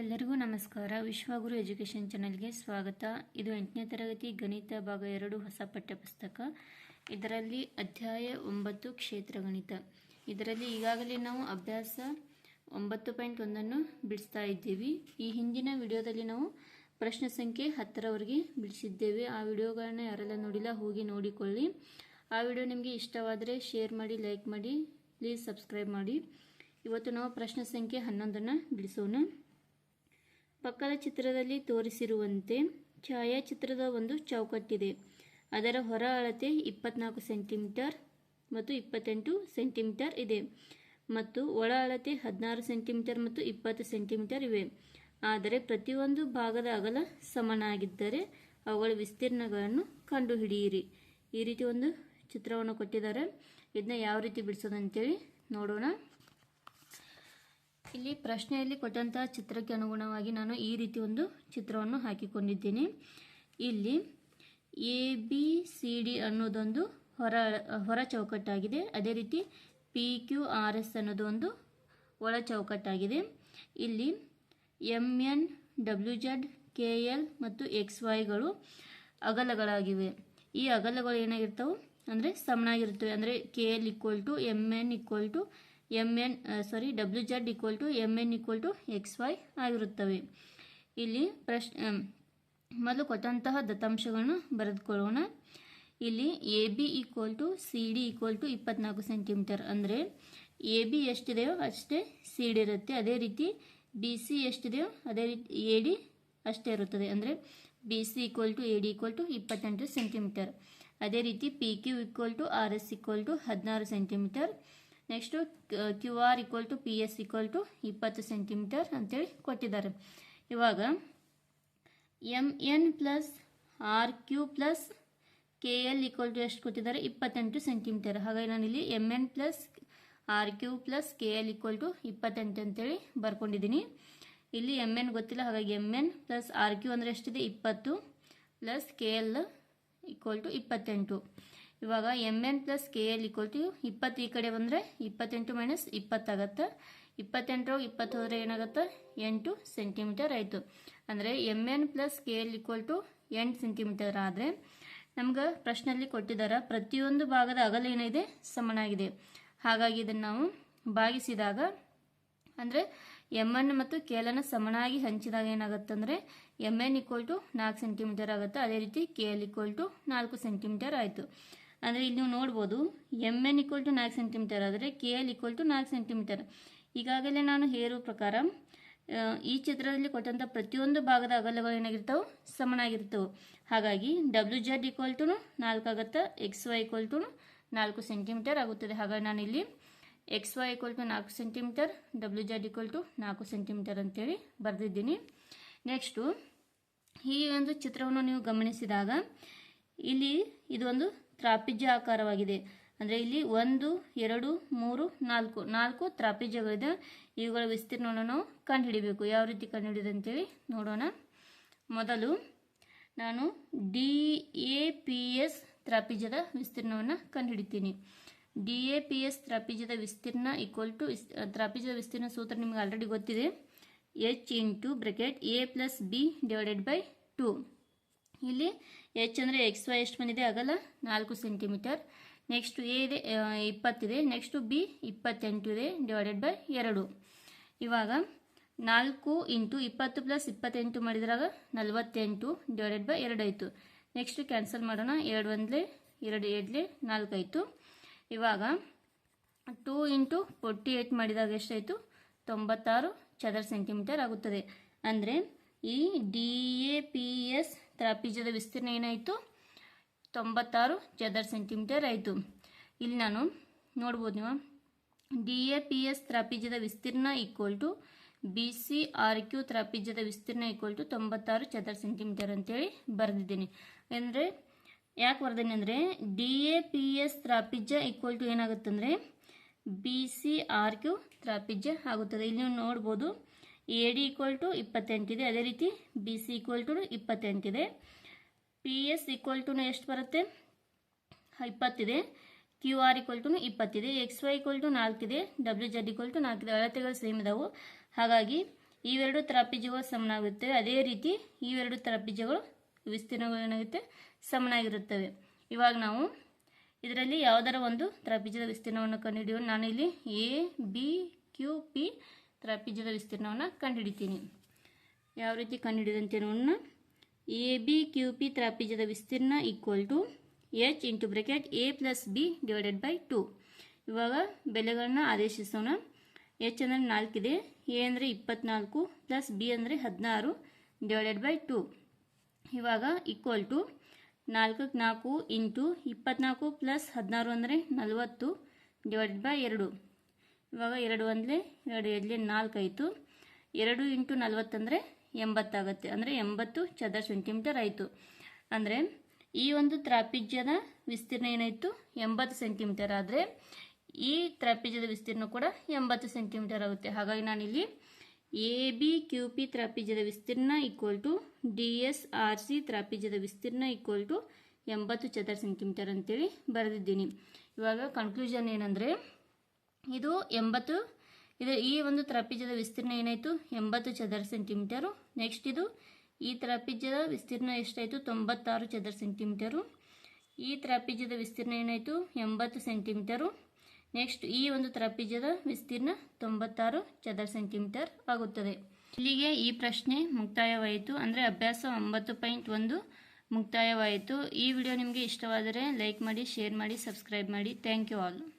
ಎಲ್ಲರಿಗೂ ನಮಸ್ಕಾರ. ವಿಶ್ವಗುರು ಎಜುಕೇಷನ್ ಚಾನಲ್ಗೆ ಸ್ವಾಗತ. ಇದು ಎಂಟನೇ ತರಗತಿ ಗಣಿತ ಭಾಗ ಎರಡು ಹೊಸ ಪಠ್ಯಪುಸ್ತಕ. ಇದರಲ್ಲಿ ಅಧ್ಯಾಯ ಒಂಬತ್ತು ಕ್ಷೇತ್ರ ಗಣಿತ. ಇದರಲ್ಲಿ ಈಗಾಗಲೇ ನಾವು ಅಭ್ಯಾಸ ಒಂಬತ್ತು ಪಾಯಿಂಟ್ ಒಂದನ್ನು ಬಿಡಿಸ್ತಾ ಇದ್ದೀವಿ. ಈ ಹಿಂದಿನ ವಿಡಿಯೋದಲ್ಲಿ ನಾವು ಪ್ರಶ್ನೆ ಸಂಖ್ಯೆ ಹತ್ತರವರೆಗೆ ಬಿಡಿಸಿದ್ದೇವೆ. ಆ ವಿಡಿಯೋಗಳನ್ನ ಯಾರೆಲ್ಲ ನೋಡಿಲ್ಲ ಹೋಗಿ ನೋಡಿಕೊಳ್ಳಿ. ಆ ವಿಡಿಯೋ ನಿಮಗೆ ಇಷ್ಟವಾದರೆ ಶೇರ್ ಮಾಡಿ, ಲೈಕ್ ಮಾಡಿ ಪ್ಲೀಸ್ ಸಬ್ಸ್ಕ್ರೈಬ್ ಮಾಡಿ. ಇವತ್ತು ನಾವು ಪ್ರಶ್ನೆ ಸಂಖ್ಯೆ ಹನ್ನೊಂದನ್ನು ಬಿಡಿಸೋಣ. ಪಕ್ಕದ ಚಿತ್ರದಲ್ಲಿ ತೋರಿಸಿರುವಂತೆ ಛಾಯಾಚಿತ್ರದ ಒಂದು ಚೌಕಟ್ಟಿದೆ. ಅದರ ಹೊರ ಅಳತೆ ಇಪ್ಪತ್ನಾಲ್ಕು ಸೆಂಟಿಮೀಟರ್ ಮತ್ತು ಇಪ್ಪತ್ತೆಂಟು ಸೆಂಟಿಮೀಟರ್ ಇದೆ ಮತ್ತು ಒಳ ಅಳತೆ ಹದಿನಾರು ಸೆಂಟಿಮೀಟರ್ ಮತ್ತು ಇಪ್ಪತ್ತು ಸೆಂಟಿಮೀಟರ್ ಇವೆ. ಆದರೆ ಪ್ರತಿಯೊಂದು ಭಾಗದ ಅಗಲ ಸಮನಾಗಿದ್ದರೆ ಅವುಗಳ ವಿಸ್ತೀರ್ಣಗಳನ್ನು ಕಂಡುಹಿಡಿಯಿರಿ. ಈ ರೀತಿ ಒಂದು ಚಿತ್ರವನ್ನು ಕೊಟ್ಟಿದ್ದಾರೆ. ಇದನ್ನ ಯಾವ ರೀತಿ ಬಿಡಿಸೋದಂತೇಳಿ ನೋಡೋಣ. ಇಲ್ಲಿ ಪ್ರಶ್ನೆಯಲ್ಲಿ ಕೊಟ್ಟಂತಹ ಚಿತ್ರಕ್ಕೆ ಅನುಗುಣವಾಗಿ ನಾನು ಈ ರೀತಿ ಒಂದು ಚಿತ್ರವನ್ನು ಹಾಕಿಕೊಂಡಿದ್ದೇನೆ. ಇಲ್ಲಿ ಎ ಬಿ ಸಿ ಡಿ ಅನ್ನೋದೊಂದು ಹೊರ ಹೊರ ಚೌಕಟ್ಟಾಗಿದೆ. ಅದೇ ರೀತಿ ಪಿ ಕ್ಯೂ ಆರ್ ಎಸ್ ಅನ್ನೋದು ಒಂದು ಒಳ ಚೌಕಟ್ಟಾಗಿದೆ. ಇಲ್ಲಿ M N W Z K L ಮತ್ತು ಎಕ್ಸ್ ವೈಗಳು ಅಗಲಗಳಾಗಿವೆ. ಈ ಅಗಲಗಳು ಏನಾಗಿರ್ತವೆ? ಅಂದರೆ ಸಮನಾಗಿರ್ತವೆ ಅಂದರೆ K L equal to M N equal to M N sorry W Z equal to M N equal to X Y ಆಗಿರುತ್ತವೆ. ಇಲ್ಲಿ ಪ್ರಶ್ ಮೊದಲು ಕೊಟ್ಟಂತಹ ದತ್ತಾಂಶಗಳನ್ನು ಬರೆದುಕೊಳ್ಳೋಣ. ಇಲ್ಲಿ A B equal to C D equal to ಇಪ್ಪತ್ನಾಲ್ಕು ಸೆಂಟಿಮೀಟರ್ ಅಂದರೆ ಎ ಬಿ ಎಷ್ಟಿದೆಯೋ ಅಷ್ಟೇ ಸಿ ಡಿ ಇರುತ್ತೆ. ಅದೇ ರೀತಿ ಬಿ ಸಿ ಎಷ್ಟಿದೆಯೋ ಅದೇ ರೀತಿ ಎ ಡಿ ಅಷ್ಟೇ ಇರುತ್ತದೆ. ಅಂದರೆ B C equal to A D equal to ಇಪ್ಪತ್ತೆಂಟು ಸೆಂಟಿಮೀಟರ್ ಅದೇ ರೀತಿ P Q equal to R S equal to ಹದಿನಾರು centimetre next Q R equal to P S equal to ಇಪ್ಪತ್ತು ಸೆಂಟಿಮೀಟರ್ ಅಂತೇಳಿ ಕೊಟ್ಟಿದ್ದಾರೆ. ಇವಾಗ M N plus R Q plus K L equal to ಎಷ್ಟು ಕೊಟ್ಟಿದ್ದಾರೆ? ಇಪ್ಪತ್ತೆಂಟು ಸೆಂಟಿಮೀಟರ್ ಹಾಗಾಗಿ ನಾನಿಲ್ಲಿ M N plus R Q plus K L equal to ಇಪ್ಪತ್ತೆಂಟು ಅಂತೇಳಿ ಬರ್ಕೊಂಡಿದ್ದೀನಿ. ಇಲ್ಲಿ ಎಂ ಎನ್ ಗೊತ್ತಿಲ್ಲ, ಹಾಗಾಗಿ M N plus R Q ಅಂದರೆ ಎಷ್ಟಿದೆ? ಇಪ್ಪತ್ತು plus K L equal to ಇಪ್ಪತ್ತೆಂಟು. ಇವಾಗ M N plus K L equal to ಇಪ್ಪತ್ತು ಈ ಕಡೆ ಬಂದರೆ ಇಪ್ಪತ್ತೆಂಟು ಮೈನಸ್ ಇಪ್ಪತ್ತಾಗತ್ತೆ ಇಪ್ಪತ್ತೆಂಟರಾಗ ಇಪ್ಪತ್ತು ಹೋದರೆ ಏನಾಗುತ್ತೆ? ಎಂಟು ಸೆಂಟಿಮೀಟರ್ ಆಯಿತು. ಅಂದರೆ M N plus K L equal to ಎಂಟು ಸೆಂಟಿಮೀಟರ್ ಆದರೆ ನಮ್ಗೆ ಪ್ರಶ್ನೆಯಲ್ಲಿ ಕೊಟ್ಟಿದ್ದಾರೆ ಪ್ರತಿಯೊಂದು ಭಾಗದ ಅಗಲ ಏನಿದೆ? ಸಮನಾಗಿದೆ. ಹಾಗಾಗಿ ಇದನ್ನು ನಾವು ಭಾಗಿಸಿದಾಗ, ಅಂದರೆ ಎಂ ಎನ್ ಮತ್ತು ಕೆ ಎಲ್ ಅನ್ನು ಸಮನಾಗಿ ಹಂಚಿದಾಗ ಏನಾಗುತ್ತೆ ಅಂದರೆ ಎಂ ಎನ್ ಈಕ್ವಲ್ ಟು ನಾಲ್ಕು ಸೆಂಟಿಮೀಟರ್ ಆಗುತ್ತೆ. ಅದೇ ರೀತಿ ಕೆ ಎಲ್ ಈಕ್ವಲ್ ಟು ನಾಲ್ಕು ಸೆಂಟಿಮೀಟರ್ ಆಯಿತು. ಅಂದರೆ ಇಲ್ಲಿ ನೀವು ನೋಡ್ಬೋದು ಎಂ ಎನ್ ಈಕ್ವಲ್ ಟು ನಾಲ್ಕು ಸೆಂಟಿಮೀಟರ್ ಆದರೆ ಕೆ ಎಲ್ ಈಕ್ವಲ್ ಟು ನಾಲ್ಕು ಸೆಂಟಿಮೀಟರ್ ಈಗಾಗಲೇ ನಾನು ಹೇರುವ ಪ್ರಕಾರ ಈ ಚಿತ್ರದಲ್ಲಿ ಕೊಟ್ಟಂಥ ಪ್ರತಿಯೊಂದು ಭಾಗದ ಅಗಲಗಳು ಏನಾಗಿರ್ತಾವೆ? ಸಮನಾಗಿರ್ತವೆ. ಹಾಗಾಗಿ ಡಬ್ಲ್ಯೂ ಜೆಡ್ ಈಕ್ವಲ್ ಟು ನಾಲ್ಕು ಆಗುತ್ತೆ? ಎಕ್ಸ್ ವೈ ಈಕ್ವಲ್ ಟು ನಾಲ್ಕು ಸೆಂಟಿಮೀಟರ್ ಆಗುತ್ತದೆ. ಹಾಗಾಗಿ ನಾನಿಲ್ಲಿ ಎಕ್ಸ್ ವೈ ಈಕ್ವಲ್ ಟು ನಾಲ್ಕು centimetre W Z equal to ನಾಲ್ಕು ಸೆಂಟಿಮೀಟರ್ ಅಂತೇಳಿ ಬರೆದಿದ್ದೀನಿ. ನೆಕ್ಸ್ಟು ಈ ಒಂದು ಚಿತ್ರವನ್ನು ನೀವು ಗಮನಿಸಿದಾಗ, ಇಲ್ಲಿ ಇದೊಂದು ತ್ರಾಪಿಜ್ಯ ಆಕಾರವಾಗಿದೆ ಅಂದರೆ ಇಲ್ಲಿ ಒಂದು, ಎರಡು, ಮೂರು, ನಾಲ್ಕು. ನಾಲ್ಕು ತ್ರಾಪಿಜ್ಯಗಳಿದೆ. ಇವುಗಳ ವಿಸ್ತೀರ್ಣವನ್ನು ನಾವು ಕಂಡುಹಿಡಿಬೇಕು. ಯಾವ ರೀತಿ ಕಂಡುಹಿಡಿಯೋದು ಅಂತೇಳಿ ನೋಡೋಣ. ಮೊದಲು ನಾನು ಡಿ ಎ ಪಿ ಎಸ್ ತ್ರಾಪಿಜ್ಯದ ವಿಸ್ತೀರ್ಣವನ್ನು ಕಂಡುಹಿಡಿತೀನಿ. ಡಿ ಎ ಪಿ ಎಸ್ ತ್ರಾಪಿಜ್ಯದ ವಿಸ್ತೀರ್ಣ ಈಕ್ವಲ್ ಟು ತ್ರಾಪಿಜ್ಯದ ವಿಸ್ತೀರ್ಣ ಸೂತ್ರ ನಿಮಗೆ ಆಲ್ರೆಡಿ ಗೊತ್ತಿದೆ. H into bracket A plus B divided by two ಇಲ್ಲಿ ಎಚ್ ಅಂದರೆ ಎಕ್ಸ್ ವೈ ಎಷ್ಟು ಬಂದಿದೆ? ಆಗಲ್ಲ. ನಾಲ್ಕು ಸೆಂಟಿಮೀಟರ್ ನೆಕ್ಸ್ಟ್ ಎ ಇದೆ ಇಪ್ಪತ್ತಿದೆ. ನೆಕ್ಸ್ಟು ಬಿ ಇಪ್ಪತ್ತೆಂಟು ಇದೆ ಡಿವೈಡೆಡ್ ಬೈ ಎರಡು. ಇವಾಗ ನಾಲ್ಕು ಇಂಟು ಇಪ್ಪತ್ತು ಪ್ಲಸ್ ಇಪ್ಪತ್ತೆಂಟು ಮಾಡಿದ್ರಾಗ ನಲವತ್ತೆಂಟು ಡಿವೈಡೆಡ್ ಬೈ ಎರಡು ಆಯಿತು. ನೆಕ್ಸ್ಟ್ ಕ್ಯಾನ್ಸಲ್ ಮಾಡೋಣ. ಎರಡು ಒಂದಲೇ, ಎರಡು ಎರಡಲೇ ನಾಲ್ಕು ಆಯಿತು. ಇವಾಗ ಟೂ ಇಂಟು ಫೋರ್ಟಿ ಏಯ್ಟ್ ಮಾಡಿದಾಗ ಎಷ್ಟಾಯಿತು? ತೊಂಬತ್ತಾರು ಚದರ ಸೆಂಟಿಮೀಟರ್ ಆಗುತ್ತದೆ. ಅಂದರೆ ಈ ಡಿ ಎ ಪಿ ಎಸ್ ತ್ರಾಪಿಜ್ಯದ ವಿಸ್ತೀರ್ಣ ಏನಾಯಿತು? ತೊಂಬತ್ತಾರು ಚದರ್ ಸೆಂಟಿಮೀಟರ್ ಆಯಿತು. ಇಲ್ಲಿ ನಾನು ನೋಡ್ಬೋದು ನೀವು. ಡಿ ಎ ಪಿ ಎಸ್ ತ್ರಾಪೀಜದ ವಿಸ್ತೀರ್ಣ equal to B C R Q ತ್ರಾಪೀಜದ ವಿಸ್ತೀರ್ಣ ಈಕ್ವಲ್ ಟು ತೊಂಬತ್ತಾರು ಚದರ್ ಸೆಂಟಿಮೀಟರ್ ಅಂತೇಳಿ ಬರೆದಿದ್ದೀನಿ. ಅಂದರೆ ಯಾಕೆ ಬರ್ದೇನೆ ಅಂದರೆ ಡಿ ಎ ಪಿ ಎಸ್ ತ್ರಾಪಿಜ್ಯ ಈಕ್ವಲ್ ಟು ಏನಾಗುತ್ತಂದರೆ ಬಿ ಸಿ ಆರ್ ಕ್ಯೂ ತ್ರಾಪಿಜ್ಯ ಆಗುತ್ತದೆ. ಇಲ್ಲಿ ನೀವು ನೋಡ್ಬೋದು ಎ ಡಿ ಈಕ್ವಲ್ ಟು ಇಪ್ಪತ್ತೆಂಟಿದೆ ಅದೇ ರೀತಿ ಬಿ ಸಿ ಈಕ್ವಲ್ ಟು ಇಪ್ಪತ್ತೆಂಟಿದೆ ಪಿ ಎಸ್ ಈಕ್ವಲ್ ಟು ಎಷ್ಟು ಬರುತ್ತೆ? ಇಪ್ಪತ್ತಿದೆ ಕ್ಯೂ ಆರ್ ಈಕ್ವಲ್ ಟು ಇಪ್ಪತ್ತಿದೆ ಎಕ್ಸ್ ವೈ ಈಕ್ವಲ್ ಟು ನಾಲ್ಕಿದೆ ಡಬ್ಲ್ಯೂ ಜೆಡ್ ಈಕ್ವಲ್ ಟು ನಾಲ್ಕಿದೆ ಅಳತೆಗಳು ಸೇಮ್ ಇದಾವೆ. ಹಾಗಾಗಿ ಇವೆರಡು ತರಪಿಜಗಳು ಸಮನಾಗುತ್ತವೆ ಅದೇ ರೀತಿ ಇವೆರಡು ತರಪಿಜಗಳು ವಿಸ್ತೀರ್ಣಗಳು ಏನಾಗುತ್ತೆ? ಸಮನಾಗಿರುತ್ತವೆ. ಇವಾಗ ನಾವು ಇದರಲ್ಲಿ ಯಾವುದರ ಒಂದು ತರಪಿಜದ ವಿಸ್ತೀರ್ಣವನ್ನು ಕಂಡುಹಿಡಿಯೋಣ. ನಾನು ಇಲ್ಲಿ ಎ ಬಿ ಕ್ಯೂ ಪಿ ತ್ರಾಪಿಜ್ಯದ ವಿಸ್ತೀರ್ಣವನ್ನು ಕಂಡುಹಿಡಿತೀನಿ. ಯಾವ ರೀತಿ ಕಂಡುಹಿಡಿದಂತೆ ನೋಡೋಣ. ಎ ಬಿ ಕ್ಯೂ ಪಿ ತ್ರಾಪಿಜದ ವಿಸ್ತೀರ್ಣ equal to H into bracket A plus B divided by two ಇವಾಗ ಬೆಲೆಗಳನ್ನ ಆದೇಶಿಸೋಣ. ಎಚ್ ಅಂದರೆ ನಾಲ್ಕಿದೆ ಎ ಅಂದರೆ ಇಪ್ಪತ್ನಾಲ್ಕು ಪ್ಲಸ್ ಬಿ ಅಂದರೆ ಹದಿನಾರು ಡಿವೈಡೆಡ್ ಬೈ ಟು ಇವಾಗ ಈಕ್ವಲ್ ಟು ನಾಲ್ಕಕ್ಕೆ ನಾಲ್ಕು ಇಂಟು ಇಪ್ಪತ್ನಾಲ್ಕು ಪ್ಲಸ್ ಹದಿನಾರು ಅಂದರೆ ನಲವತ್ತು ಡಿವೈಡೆಡ್ ಬೈ ಎರಡು. ಇವಾಗ ಎರಡು ಒಂದಲೇ ಎರಡು ಎರಡಲೇ ನಾಲ್ಕು ಆಯಿತು. ಎರಡು ಇಂಟು ನಲವತ್ತಂದರೆ ಎಂಬತ್ತಾಗತ್ತೆ. ಅಂದರೆ ಎಂಬತ್ತು ಚದರ ಸೆಂಟಿಮೀಟರ್ ಆಯಿತು. ಅಂದರೆ ಈ ಒಂದು ತ್ರಾಪಿಜ್ಯದ ವಿಸ್ತೀರ್ಣ ಏನಾಯಿತು? ಎಂಬತ್ತು ಸೆಂಟಿಮೀಟರ್ ಆದರೆ ಈ ತ್ರಾಪಿಜ್ಯದ ವಿಸ್ತೀರ್ಣ ಕೂಡ ಎಂಬತ್ತು ಸೆಂಟಿಮೀಟರ್ ಆಗುತ್ತೆ. ಹಾಗಾಗಿ ನಾನಿಲ್ಲಿ ಎ ಬಿ ಕ್ಯೂ ಪಿ ತ್ರಾಪಿಜ್ಯದ ವಿಸ್ತೀರ್ಣ equal to D S R C ತ್ರಾಪಿಜ್ಯದ ವಿಸ್ತೀರ್ಣ ಈಕ್ವಲ್ ಟು ಎಂಬತ್ತು ಚದರ ಸೆಂಟಿಮೀಟರ್ ಅಂತೇಳಿ ಬರೆದಿದ್ದೀನಿ. ಇವಾಗ ಕನ್ಕ್ಲೂಷನ್ ಏನಂದರೆ ಇದು ಎಂಬತ್ತು. ಇದು ಈ ಒಂದು ತ್ರಪಿಜದ ವಿಸ್ತೀರ್ಣ ಏನಾಯಿತು? ಎಂಬತ್ತು ಚದರ ಸೆಂಟಿಮೀಟರು. ನೆಕ್ಸ್ಟ್ ಇದು ಈ ತ್ರಪಿಜದ ವಿಸ್ತೀರ್ಣ ಎಷ್ಟಾಯಿತು? ತೊಂಬತ್ತಾರು ಚದರ ಸೆಂಟಿಮೀಟರು. ಈ ತ್ರಪಿಜದ ವಿಸ್ತೀರ್ಣ ಏನಾಯಿತು? ಎಂಬತ್ತು ಸೆಂಟಿಮೀಟರು. ನೆಕ್ಸ್ಟ್ ಈ ಒಂದು ತ್ರಪಿಜದ ವಿಸ್ತೀರ್ಣ ತೊಂಬತ್ತಾರು ಚದರ ಸೆಂಟಿಮೀಟರ್ ಆಗುತ್ತದೆ. ಇಲ್ಲಿಗೆ ಈ ಪ್ರಶ್ನೆ ಮುಕ್ತಾಯವಾಯಿತು. ಅಂದರೆ ಅಭ್ಯಾಸ ಒಂಬತ್ತು ಪಾಯಿಂಟ್ ಒಂದು ಮುಕ್ತಾಯವಾಯಿತು. ಈ ವಿಡಿಯೋ ನಿಮಗೆ ಇಷ್ಟವಾದರೆ ಲೈಕ್ ಮಾಡಿ, ಶೇರ್ ಮಾಡಿ, ಸಬ್ಸ್ಕ್ರೈಬ್ ಮಾಡಿ. Thank you all.